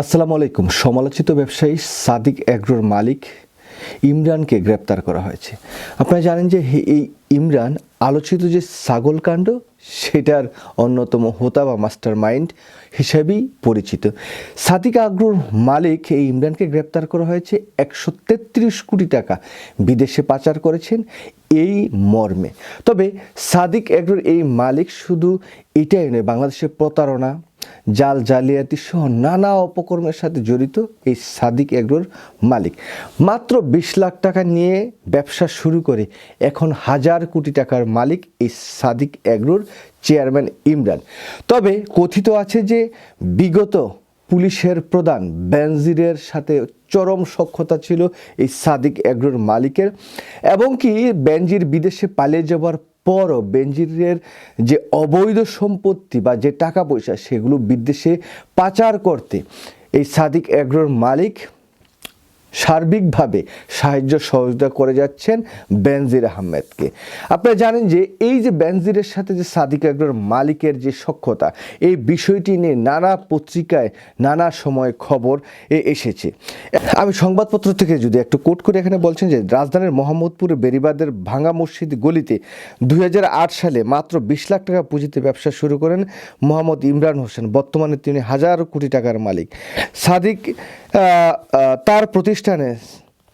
আসসালামু আলাইকুম সমালোচিত ব্যবসায়ী সাদিক এগ্রোর মালিক ইমরানকে গ্রেপ্তার করা হয়েছে। আপনারা জানেন যে এই ইমরান আলোচিত যে ছাগল কাণ্ড, সেটার অন্যতম হোতা বা মাস্টার মাইন্ড হিসেবেই পরিচিত। সাদিক আগ্রোর মালিক এই ইমরানকে গ্রেপ্তার করা হয়েছে একশো তেত্রিশ কোটি টাকা বিদেশে পাচার করেছেন এই মর্মে। তবে সাদিক এগ্রোর এই মালিক শুধু এটাই নয় বাংলাদেশের প্রতারণা জাল জালিয়াতি সহ নানা অপকর্মের সাথে জড়িত এই সাদিক এগ্রোর মালিক। মাত্র বিশ লাখ টাকা নিয়ে ব্যবসা শুরু করে এখন হাজার কোটি টাকার মালিক এই সাদিক এগ্রোর চেয়ারম্যান ইমরান। তবে কথিত আছে যে বিগত পুলিশের প্রধান বেনজিরের সাথে চরম সক্ষতা ছিল এই সাদিক এগ্রোর মালিকের এবং কি বেনজির বিদেশে পালিয়ে যাওয়ার পরও বেনজিরের যে অবৈধ সম্পত্তি বা যে টাকা পয়সা, সেগুলো বিদেশে পাচার করতে এই সাদিক অ্যাগ্রোর মালিক সার্বিকভাবে সাহায্য সহযোগিতা করে যাচ্ছেন বেনজির আহমেদকে। আপনারা জানেন যে এই যে বেনজিরের সাথে যে সাদিক এগ্রোর মালিকের যে সক্ষতা এই বিষয়টি নিয়ে নানা পত্রিকায় নানা সময় খবর এ- এসেছে। আমি সংবাদপত্র থেকে যদি একটু কোট করে এখানে বলছেন যে রাজধানীর মোহাম্মদপুরে বেরিবাদের ভাঙা মসজিদ গলিতে দু হাজার আট সালে মাত্র বিশ লাখ টাকা পুঁজিতে ব্যবসা শুরু করেন মোহাম্মদ ইমরান হোসেন। বর্তমানে তিনি হাজার কোটি টাকার মালিক। সাদিক তার প্রতিষ্ঠানে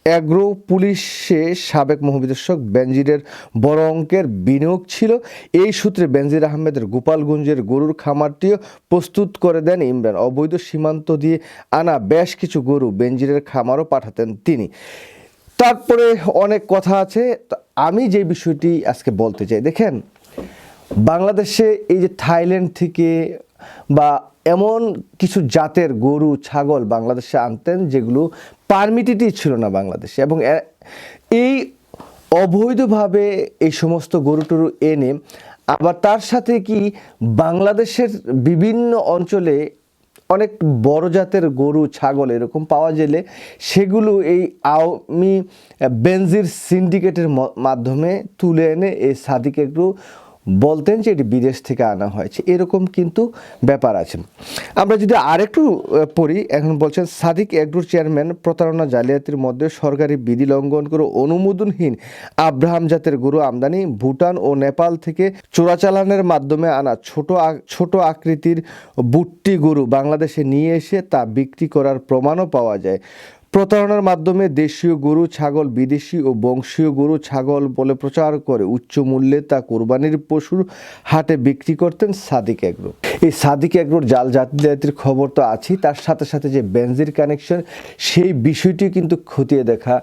অ্যাগ্রো পুলিশে সাবেক মহাবিদর্শক বেনজিরের বড় অঙ্কের বিনিয়োগ ছিল। এই সূত্রে বেনজির আহমেদের গোপালগঞ্জের গরুর খামারটিও প্রস্তুত করে দেন ইমরান। অবৈধ সীমান্ত দিয়ে আনা বেশ কিছু গরু বেনজিরের খামারও পাঠাতেন তিনি। তারপরে অনেক কথা আছে। আমি যে বিষয়টি আজকে বলতে চাই, দেখেন, বাংলাদেশে এই যে থাইল্যান্ড থেকে বা এমন কিছু জাতের গরু, ছাগল বাংলাদেশে আনতেন যেগুলো পারমিটেডই ছিল না বাংলাদেশে এবং এই অবৈধভাবে এই সমস্ত গরু টরু এনে আবার তার সাথে কি বাংলাদেশের বিভিন্ন অঞ্চলে অনেক বড় জাতের গরু, ছাগল এরকম পাওয়া গেলে সেগুলো এই আওয়ামী বেনজির সিন্ডিকেটের মাধ্যমে তুলে এনে এই সাদিকে একটু বলতেন যে এটি বিদেশ থেকে আনা হয়েছে। এরকম কিন্তু ব্যাপার আছে। আমরা যদি আরেকটু পড়ি, এখন বলছেন, সাদিক এগ্রোর চেয়ারম্যান প্রতারণা জালিয়াতির মধ্যে সরকারি বিধি লঙ্ঘন করে অনুমোদনহীন আব্রাহাম জাতের গরু আমদানি ভুটান ও নেপাল থেকে চোরাচালানের মাধ্যমে আনা ছোট ছোট আকৃতির বুট্টি গরু বাংলাদেশে নিয়ে এসে তা বিক্রি করার প্রমাণও পাওয়া যায়। প্রতারণার মাধ্যমে দেশীয় গরু, ছাগল, বিদেশি ও বংশীয় গরু, ছাগল বলে প্রচার করে উচ্চ মূল্যে তা কোরবানির পশুর হাটে বিক্রি করতেন সাদিক এগ্রো। এই সাদিক এগ্রোর জাল জাতির খবর তো আছেই। তার সাথে সাথে যে বেনজির কানেকশন, সেই বিষয়টি কিন্তু খতিয়ে দেখা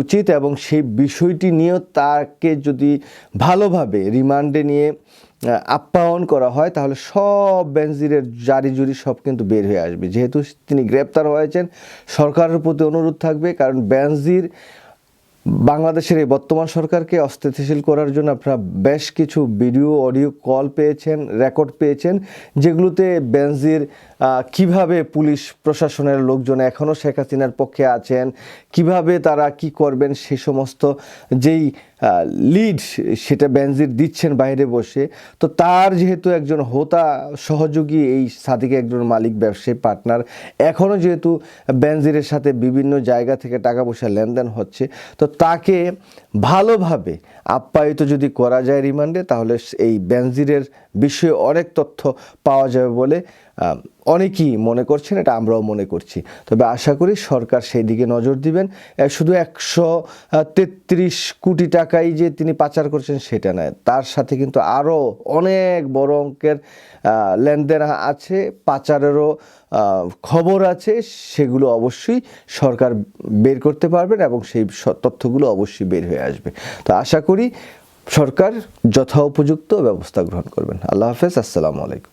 উচিত এবং সেই বিষয়টি নিয়েও তাকে যদি ভালোভাবে রিমান্ডে নিয়ে আপ্যায়ন করা হয়, তাহলে সব বেনজিরের জারি জুরি সব কিন্তু বের হয়ে আসবে। যেহেতু তিনি গ্রেপ্তার হয়েছেন, সরকারের প্রতি অনুরোধ থাকবে, কারণ বেনজির বাংলাদেশের এই বর্তমান সরকারকে অস্থিতিশীল করার জন্য আপনারা বেশ কিছু ভিডিও, অডিও কল পেয়েছেন, রেকর্ড পেয়েছেন, যেগুলোতে বেনজির কীভাবে পুলিশ প্রশাসনের লোকজন এখনও শেখ হাসিনার পক্ষে আছেন, কীভাবে তারা কি করবেন, সে সমস্ত যেই লিড সেটা বেনজির দিচ্ছেন বাইরে বসে। তো তার যেহেতু একজন হোতা সহযোগী, এই সাদিক একজন মালিক, ব্যবসায়ী পার্টনার এখনও যেহেতু বেনজিরের সাথে বিভিন্ন জায়গা থেকে টাকা পয়সা লেনদেন হচ্ছে, তো তাকে ভালোভাবে আপ্যায়িত যদি করা যায় রিমান্ডে, তাহলে এই বেনজিরের বিষয়ে অনেক তথ্য পাওয়া যাবে বলে অনেকেই মনে করছেন, এটা আমরাও মনে করছি। তবে আশা করি সরকার সেই দিকে নজর দিবেন। শুধু একশো তেত্রিশ কোটি টাকাই যে তিনি পাচার করছেন সেটা নয়। তার সাথে কিন্তু আরও অনেক বড় অঙ্কের লেনদেন আছে, পাচারেরও খবর আছে। সেগুলো অবশ্যই সরকার বের করতে পারবেন এবং সেই তথ্যগুলো অবশ্যই বের হয়ে আসবে। তো আশা করি সরকার যথা উপযুক্ত ব্যবস্থা গ্রহণ করবেন। আল্লাহ হাফেজ, আসসালামু আলাইকুম।